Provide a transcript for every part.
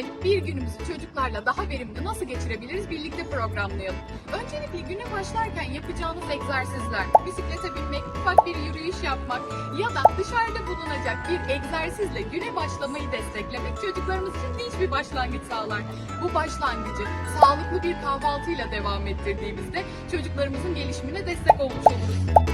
öğrenip bir günümüzü çocuklarla daha verimli nasıl geçirebiliriz birlikte programlayalım. Öncelikle güne başlarken yapacağınız egzersizler, bisiklete binmek, ufak bir yürüyüş yapmak ya da dışarıda bulunacak bir egzersizle güne başlamayı desteklemek çocuklarımız için dinç bir başlangıç sağlar. Bu başlangıcı sağlıklı bir kahvaltıyla devam ettirdiğimizde çocuklarımızın gelişimine destek olmuş oluruz.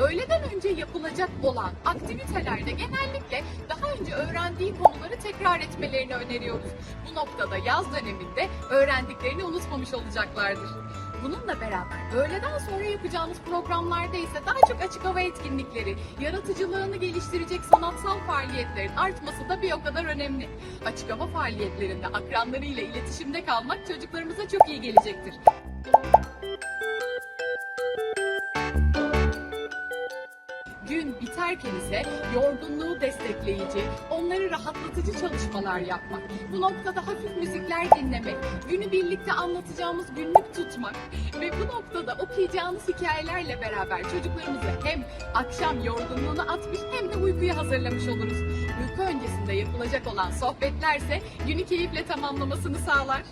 Öğle de önce yapılacak olan aktivitelerde genellikle daha önce öğrendiği konuları tekrar etmelerini öneriyoruz. Bu noktada yaz döneminde öğrendiklerini unutmamış olacaklardır. Bununla beraber öğleden sonra yapacağımız programlarda ise daha çok açık hava etkinlikleri, yaratıcılığını geliştirecek sanatsal faaliyetlerin artması da bir o kadar önemli. Açık hava faaliyetlerinde akranlarıyla iletişimde kalmak çocuklarımıza çok iyi gelecektir. Gün biterken ise yorgunluğu destekleyici, onları rahatlatıcı çalışmalar yapmak. Bu noktada hafif müzikler dinlemek, günü birlikte anlatacağımız günlük tutmak ve bu noktada okuyacağınız hikayelerle beraber çocuklarımızı hem akşam yorgunluğunu atmış hem de uykuya hazırlamış oluruz. Uyku öncesinde yapılacak olan sohbetlerse günü keyifle tamamlamasını sağlar.